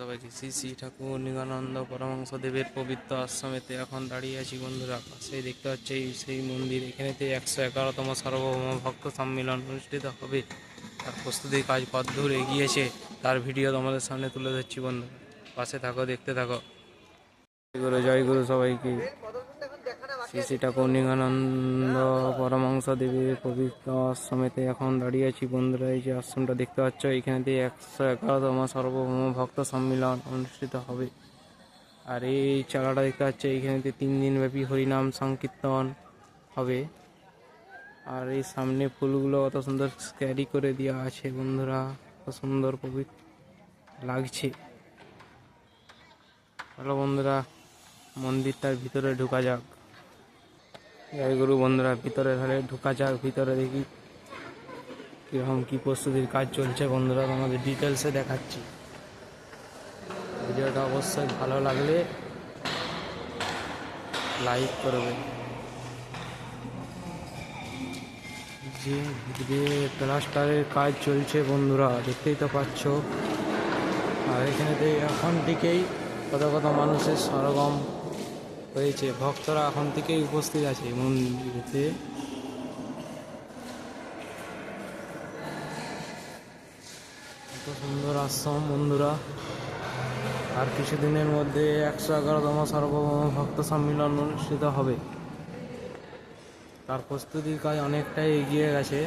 সবাইকে শ্রী শ্রী ঠাকুর নিগানন্দ পরমাংশ দেবের পবিত্র আশ্রমেতে এখন দাঁড়িয়ে আছি বন্ধুরা। সেই দেখতে পাচ্ছি সেই মন্দির। এখানেতে একশো এগারোতম সার্বভৌম ভক্ত সম্মেলন অনুষ্ঠিত হবে। তার প্রস্তুতির কাজ কতদূর এগিয়েছে। তার ভিডিও তোমাদের সামনে তুলে ধরছি বন্ধু পাশে থাকো দেখতে থাকো। জয় গুরু জয় গুরু সবাইকে। শ্রী শ্রী ঠাকুর নিগানন্দ পরমাংশ দেবীর পবিত্র আশ্রমেতে এখন দাঁড়িয়ে আছি। বন্ধুরা, এই যে আশ্রমটা দেখতে পাচ্ছ এখানেতে একশো এগারোতম সার্বভৌম ভক্ত সম্মেলন অনুষ্ঠিত হবে। আর এই চালাটা দেখতে পাচ্ছ এইখানেতে তিন দিন ব্যাপী হরিনাম সংকীর্তন হবে। আর এই সামনে ফুলগুলো কত সুন্দর ক্যারি করে দেওয়া আছে, বন্ধুরা, কত সুন্দর পবিত্র লাগছে। হ্যালো বন্ধুরা, মন্দিরটার ভিতরে ঢোকা যাক। জয় গুরু বন্ধুরা, ভিতরে তাহলে ঢোকা যাক, ভিতরে দেখি কীরকম কি প্রস্তুতির কাজ চলছে বন্ধুরা, তোমাদের ডিটেলসে দেখাচ্ছি। ভিডিওটা অবশ্যই ভালো লাগলে লাইক করবে। যে প্লাস্টারের কাজ চলছে বন্ধুরা, দেখতেই তো পাচ্ছ। আর এখানেতে এখন থেকেই কত কত মানুষের সরগম হয়েছে। ভক্তরা এখন থেকেই উপস্থিত আছে মন্দিরেতে। এত সুন্দর আশ্রম বন্ধুরা। আর কিছুদিনের মধ্যে একশো এগারোতম সার্বভৌম ভক্ত সম্মেলন অনুষ্ঠিত হবে। তার প্রস্তুতির কাজ অনেকটাই এগিয়ে গেছে।